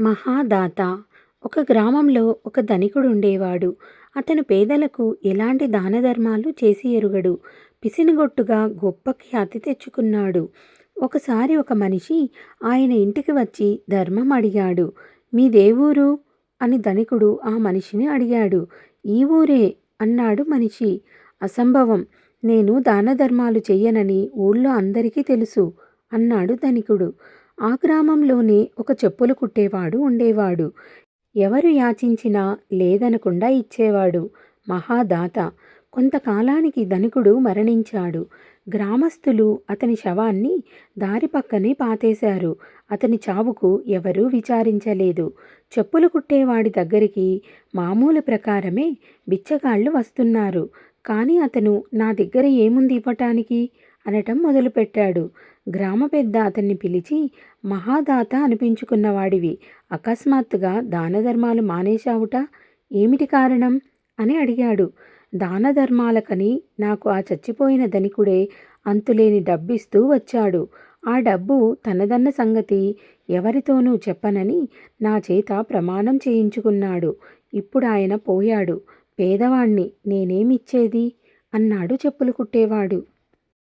మహాదాత. ఒక గ్రామంలో ఒక ధనికుడు ఉండేవాడు అతను పేదలకు ఎలాంటి దాన ధర్మాలు చేసి ఎరుగడు. పిసినిగొట్టుగా గొప్ప ఖ్యాతి తెచ్చుకున్నాడు. ఒకసారి ఒక మనిషి ఆయన ఇంటికి వచ్చి ధర్మం అడిగాడు. మీ దేవూరు? అని ధనికుడు ఆ మనిషిని అడిగాడు. ఈ ఊరే? అన్నాడు మనిషి. అసంభవం. నేను దాన ధర్మాలు చెయ్యనని ఊళ్ళో అందరికీ తెలుసు అన్నాడు ధనికుడు. ఆ గ్రామంలోనే ఒక చెప్పులు కుట్టేవాడు ఉండేవాడు. ఎవరు యాచించినా లేదనకుండా ఇచ్చేవాడు మహాదాత. కొంతకాలానికి ధనికుడు మరణించాడు. గ్రామస్తులు అతని శవాన్ని దారి పక్కనే పాతేశారు. అతని చావుకు ఎవరూ విచారించలేదు. చెప్పులు కుట్టేవాడి దగ్గరికి మామూలు ప్రకారమే బిచ్చగాళ్ళు వస్తున్నారు. కానీ అతను నా దగ్గర ఏముంది ఇవ్వటానికి? అనటం మొదలుపెట్టాడు. గ్రామ పెద్ద అతన్ని పిలిచి మహాదాత అనిపించుకున్నవాడివి. అకస్మాత్తుగా దానధర్మాలు మానేశావుట? ఏమిటి కారణం? అని అడిగాడు. దాన ధర్మాలకని నాకు ఆ చచ్చిపోయిన ధనికుడే అంతులేని డబ్బిస్తూ వచ్చాడు. ఆ డబ్బు తనదన్న సంగతి ఎవరితోనూ చెప్పనని నా చేత ప్రమాణం చేయించుకున్నాడు. ఇప్పుడు ఆయన పోయాడు. పేదవాణ్ణి నేనేమిచ్చేది? అన్నాడు చెప్పులు కుట్టేవాడు.